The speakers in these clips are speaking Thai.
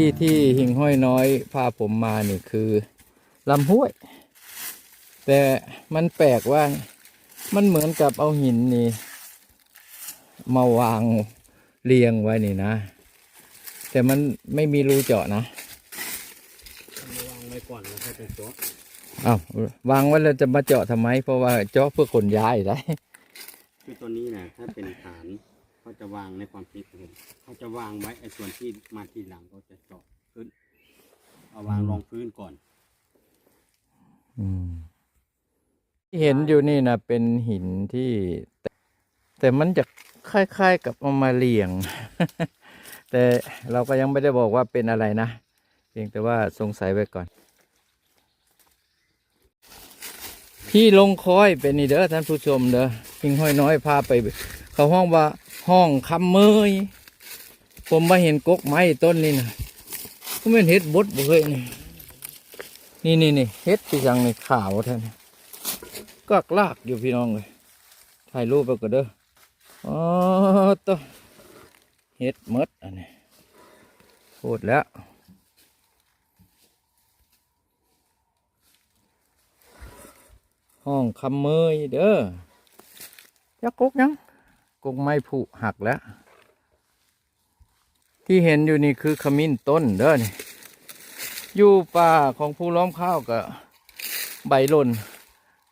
ที่ที่หิ่งห้อยน้อยพาผมมานี่คือลำห้วย แต่มันแปลกว่ามันเหมือนกับเอาหินนี่ มาวางเรียงไว้นี่นะ แต่มันไม่มีรูเจาะนะวางไว้ก่อนแล้วค่อยไปโจ๊ะอ้าววางไว้แล้วจะมาเจาะทำไม เพราะว่าเจาะเพื่อขนย้ายได้คือตัวนี้นะถ้าเป็นฐาน เขาจะวางในความคิดของผมเขาจะวางไว้ไอ้ส่วนที่มาทีหลังเขาจะเจาะขึ้น เอาวางรองพื้นก่อน อืม ที่เห็นอยู่นี่นะเป็นหินที่แต่แต่มันจะคล้ายๆกับเอามาเรียง แต่เราก็ยังไม่ได้บอกว่าเป็นอะไรนะ เพียงแต่ว่าสงสัยไว้ก่อน ที่ลงคอยเป็นนี่เด้อท่านผู้ชมเด้อพิงห้อยน้อยพาไป เขาห้องว่า ห้องคำเมยผมมาเห็นกกไม้ต้นนี่นะก็เป็นเห็ดบดบ่เคยนี่นี่นี่นี่เฮ็ดที่ยังในขาวแท่านก็ลากอยู่พี่น้องเลยถ่ายรูปไปก็เด้ออ๋อตัวเฮ็ดมดอันนี้พูดแล้วห้องคำเมยเด้อยักกกยัง กกไม้ผุหักแล้ว ที่เห็นอยู่นี่คือขมิ้นต้นเด้อนี่อยู่ป่าของผู้ล้อมข้าวกับใบหล่น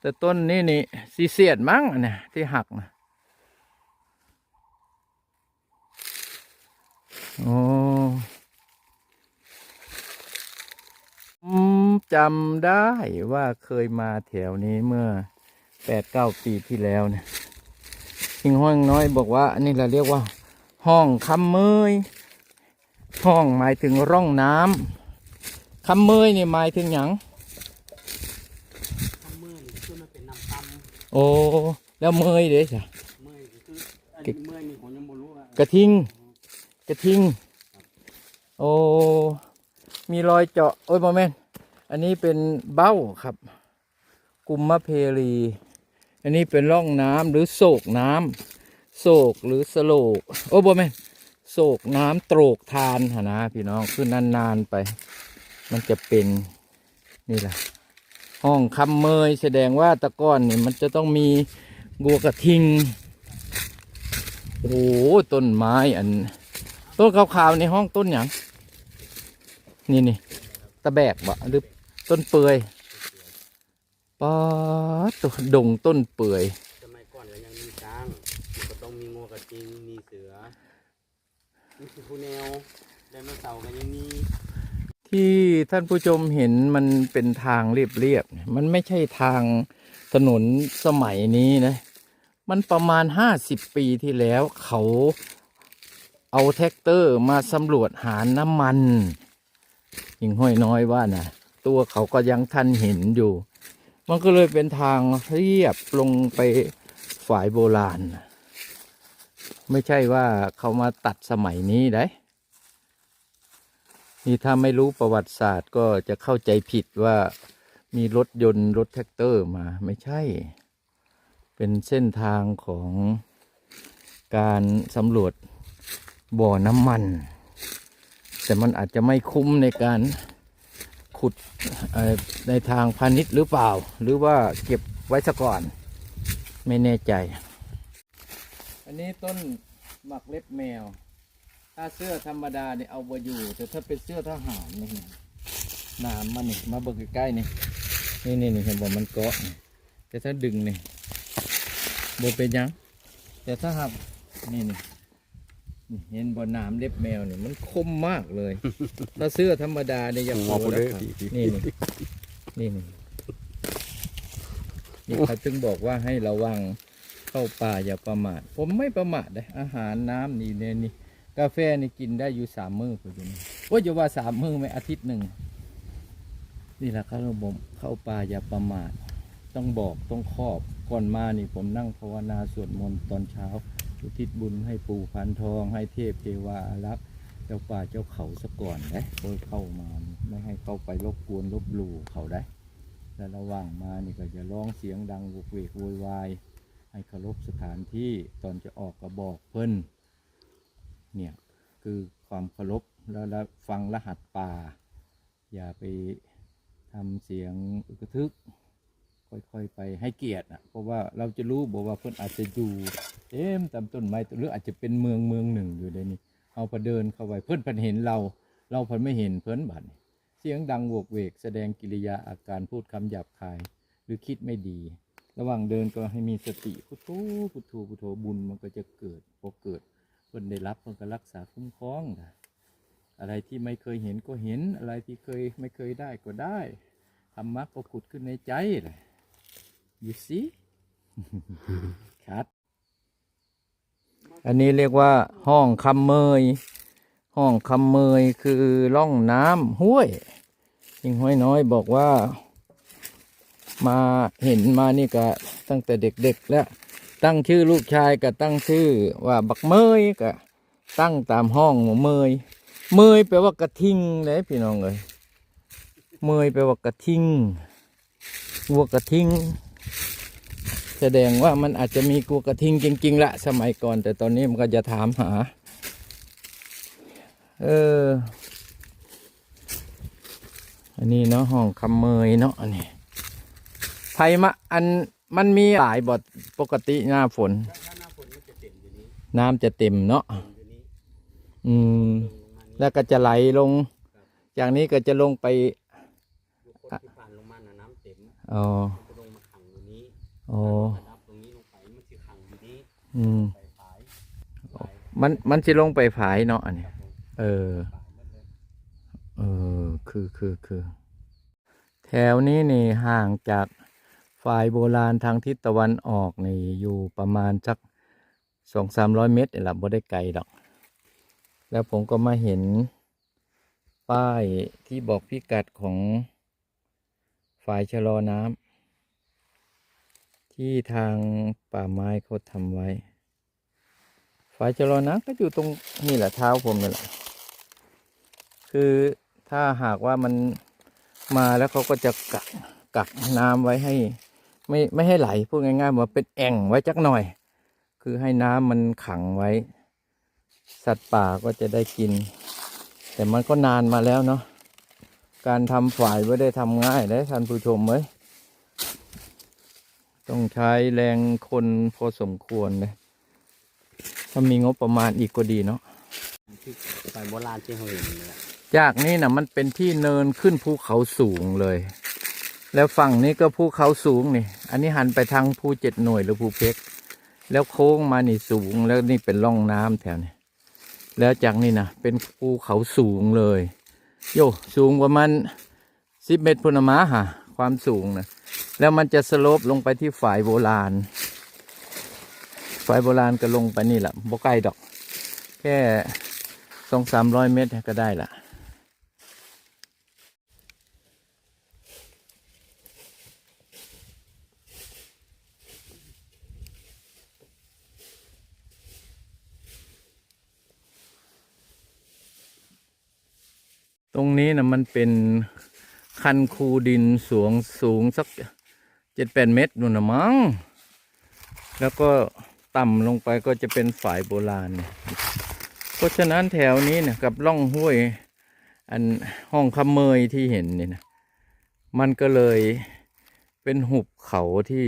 แต่ต้นนี้นี่สีเสียดมั้งเนี่ยที่หักนะโอ้อืมจำได้ว่าเคยมาแถวนี้เมื่อแปดเก้าปีที่แล้วเนี่ย งห้องน้อยบอกว่า อันนี้เราเรียกว่า ห้องคำเมยห้องหมายถึงร่องน้ำคำเมยนี่หมายถึงหยังถ้าเมยนี่คือมันเป็นน้ำตำโอ้แล้วเมยเด้จ้ะเมยคืออันนี้เมยนี่ผมยังไม่รู้ว่ากระทิงกระทิงโอ้มีรอยเจาะโอ้ยโมเมนอันนี้เป็นเบ้าครับ กุมมะเพรี อันนี้เป็นร่องน้ำหรือโศกน้ำโศกหรือสโลก โอ้โมเมนโศกน้ำโตรกทานหนะพี่น้องคือนานๆไป มันจะเป็นนี่แหละห้องคำเมยแสดงว่าตะก้อนนี่มันจะต้องมีบัวกระทิงโอ้โหต้นไม้อัน ต้นขาวๆในห้องต้นหยังนี่นี่ตะแบกบะหรือต้นเปื่อย ป๊าดตัวดงต้นเปื่อยสมัยก่อนก็ยังมีช้างมันก็ต้องมีงูกระทิงมีเสือมีคือผู้แนวไดโนเสาร์กันยังมีที่ท่านผู้ชมเห็นมันเป็นทางเรียบๆเนี่ยมันไม่ใช่ทางถนนสมัยนี้นะ มันประมาณห้าสิบปีที่แล้วเขาเอาแท็กเตอร์มาสำรวจหาน้ำมัน ยิงห้อยน้อยว่านะตัวเขาก็ยังทันเห็นอยู่ มันก็เลยเป็นทางเรียบลงไปฝ่ายโบราณ ไม่ใช่ว่าเขามาตัดสมัยนี้ได้นี่ถ้าไม่รู้ประวัติศาสตร์ก็จะเข้าใจผิดว่ามีรถยนต์รถแท็กเตอร์มาไม่ใช่ เป็นเส้นทางของการสำรวจบ่อน้ำมัน แต่มันอาจจะไม่คุ้มในการ ขุดในทางพาณิชย์หรือเปล่า หรือว่าเก็บไว้ซะก่อน ไม่แน่ใจ อันนี้ต้นหมักเล็บแมว ถ้าเสื้อธรรมดาเนี่ยเอาไว้อยู่ แต่ถ้าเป็นเสื้อทหารนี่หนามมันนี่มาเบิกใกล้ๆนี่นี่นี่นี่เห็นบอกมันเกาะแต่ถ้าดึงนี่บเป็นยังแต่ถ้าหักนี่นี่ เห็นบ่หนามเล็บแมวนี่มันคมมากเลย ถ้าเสื้อธรรมดาเนี่ยยังพอแล้วครับนี่นี่นี่นี่นี่เขาจึงบอกว่าให้ระวังเข้าป่าอย่าประมาท ผมไม่ประมาทเลยอาหารน้ำนี่เนี่ยนี่ กาแฟนี่กินได้อยู่สามมื้อพอดีนี่ว่าจะว่าสามมื้อไหมอาทิตย์หนึ่งนี่แหละครับผมเข้าป่าอย่าประมาท ต้องบอกต้องครอบก่อนมานี่ผมนั่งภาวนาสวดมนต์ตอนเช้า อุทิศบุญให้ปู่พันทอง ให้เทพเทวารักษ์เจ้าป่าเจ้าเขาสะก่อนได้โดยเข้ามาไม่ให้เข้าไปรบกวนลบหลู่เขาได้ และระหว่างมานี่ก็จะร้องเสียงดังวกเวกโวยวายให้เคารพสถานที่ตอนจะออกกระบอกเพิ่นเนี่ยคือความเคารพแล้วฟังรหัสป่า อย่าไปทำเสียงอึกกระทึก ค่อยๆไปให้เกียรตินะเพราะว่าเราจะรู้บอกว่าเพื่อนอาจจะอยู่เต็มตามต้นไม้หรืออาจจะเป็นเมืองเมืองหนึ่งอยู่ในนี้เอาพอเดินเข้าไปเพื่อนเพันเห็นเรา เราเพันไม่เห็นเพื่อนบัดนี้เสียงดังโวกเวก แสดงกิริยาอาการพูดคำหยาบคาย หรือคิดไม่ดี ระหว่างเดินก็ให้มีสติพุทโธพุทโธพุทโธบุญมันก็จะเกิดพอเกิดเพื่อนได้รับเพื่อนก็รักษาคุ้มครองนะอะไรที่ไม่เคยเห็นก็เห็นอะไรที่เคยไม่เคยได้ก็ได้ธรรมะก็ผุดขึ้นในใจเลย you see ครับ อันนี้เรียกว่า ห้องคำเมย ห้องคำเมยคือร่องน้ำห้วยยิงห้อยน้อยบอกว่า มาเห็นมานี่ก็ตั้งแต่เด็กๆแล้ว ตั้งชื่อลูกชายก็ตั้งชื่อว่าบักเมยก็ตั้งตามห้องเมย เมยแปลว่ากระทิงเลยพี่น้องเลยเมยแปลว่ากระทิงวัวกระทิง แสดงว่ามันอาจจะมีกัวกระทิงจริงๆละสมัยก่อน แต่ตอนนี้มันก็จะถามหา เออ อันนี้เนาะห้องคำเมยเนาะอันนี้ไผ่มะอันมันมีหลายบทปกติหน้าฝนถ้าหน้าฝนมันจะเต็มอยู่นี้น้ำจะเต็มเนาะเต็มอยู่นี้อืมลงมานี้แล้วก็จะไหลลง จากนี้ก็จะลงไปทุกคนที่ผ่านลงมาน่ะน้ำเต็มอ๋อ นี้อ๋อระดับตรงนี้ลงไปมันจะขังอยู่นี้อืม ไปฝายฝายมันมันจะลงไปผายเนาะอันนี้ครับผมเออฝายหมดเลยเออ คือคือคือ แถวนี้นี่ห่างจากฝ่ายโบราณทางทิศตะวันออกนี่อยู่ประมาณสักสองสามร้อยเมตรนี่แหละบ่ได้ไกลดอก แล้วผมก็มาเห็น ป้ายที่บอกพิกัดของฝ่ายชะลอน้ำ ที่ทางป่าไม้เขาทำไว้ฝ่ายชะลอน้ำก็อยู่ตรงนี่แหละเท้าผมนี่แหละ คือถ้าหากว่ามันมาแล้วเขาก็จะกักกักน้ำไว้ให้ ไม่ไม่ให้ไหลพูดง่ายๆว่าเป็นแอ่งไว้จักหน่อย คือให้น้ำมันขังไว้ สัตว์ป่าก็จะได้กิน แต่มันก็นานมาแล้วเนาะการทำฝ่ายไม่ได้ทำง่ายนะท่านผู้ชมเอ้ย ต้องใช้แรงคนพอสมควรเลยถ้ามีงบประมาณอีกก็ดีเนาะที่ฝ่ายโบราณที่เขาเห็นนี่แหละจากนี้นะมันเป็นที่เนินขึ้นภูเขาสูงเลย แล้วฝั่งนี้ก็ภูเขาสูงนี่ อันนี้หันไปทางภูเจ็ดหน่วยหรือภูเพกแล้วโค้งมานี่สูงแล้วนี่เป็นร่องน้ำแถวนี้แล้วจากนี่นะเป็นภูเขาสูงเลย โยสูงประมาณสิบเมตรพุนมาฮะความสูงนะ แล้วมันจะสโลปลงไปที่ฝ่ายโบราณ ฝ่ายโบราณก็ลงไปนี่แหละบ่ไกลดอก แค่สองสามร้อยเมตรก็ได้ละตรงนี้นะมันเป็น คันคูดินสูงสูงสักเจ็ดแปดเมตรนู่นนะมั้ง แล้วก็ต่ำลงไปก็จะเป็นฝายโบราณเนี่ยเพราะฉะนั้นแถวนี้นี่ยกับล่องห้วย อันห้องคำเมยที่เห็นเนี่ยนะ มันก็เลยเป็นหุบเขาที่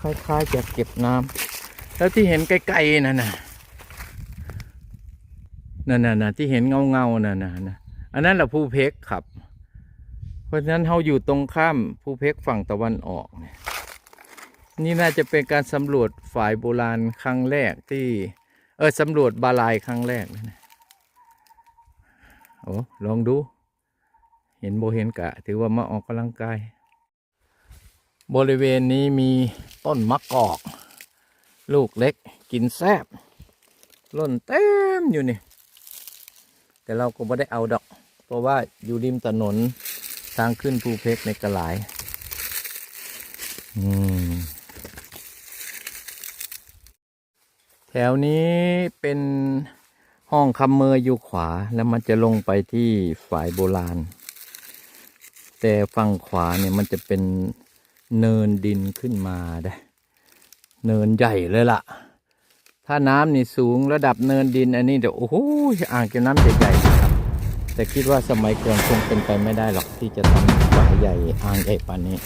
คล้ายๆจะเก็บน้ำ แล้วที่เห็นไกลๆนั่นน่ะนั่นนะนะที่เห็นเงาๆนั่นน่ะนะอันนั้นแหละภูเพกครับ เพราะฉะนั้นเราอยู่ตรงข้ามภูเพกฝั่งตะวันออกเนี่ยนี่น่าจะเป็นการสำรวจฝ่ายโบราณครั้งแรกที่ เออสำรวจบาลายครั้งแรกนะเนี่ยโอ้ลองดู เห็นโบเห็นกะ ถือว่ามาออกกำลังกาย บริเวณนี้มีต้นมะกอก ลูกเล็กกินแซบล่นเต็มอยู่นี่ แต่เราก็ไม่ได้เอาดอก เพราะว่าอยู่ริมถนน ทางขึ้นภูเพกในกระหลาย แถวนี้เป็นห้องคำเมยอยู่ขวาแล้วมันจะลงไปที่ฝ่ายโบราณ แต่ฝั่งขวาเนี่ยมันจะเป็นเนินดินขึ้นมาได้ เนินใหญ่เลยล่ะ ถ้าน้ำนี่สูงระดับเนินดินอันนี้เดี๋ยวโอ้โหอ่างเก็บน้ำใหญ่ๆ แต่คิดว่าสมัยก่อนคงเป็นไปไม่ได้หรอกที่จะทำฝายใหญ่อ่างใหญ่ปานนี้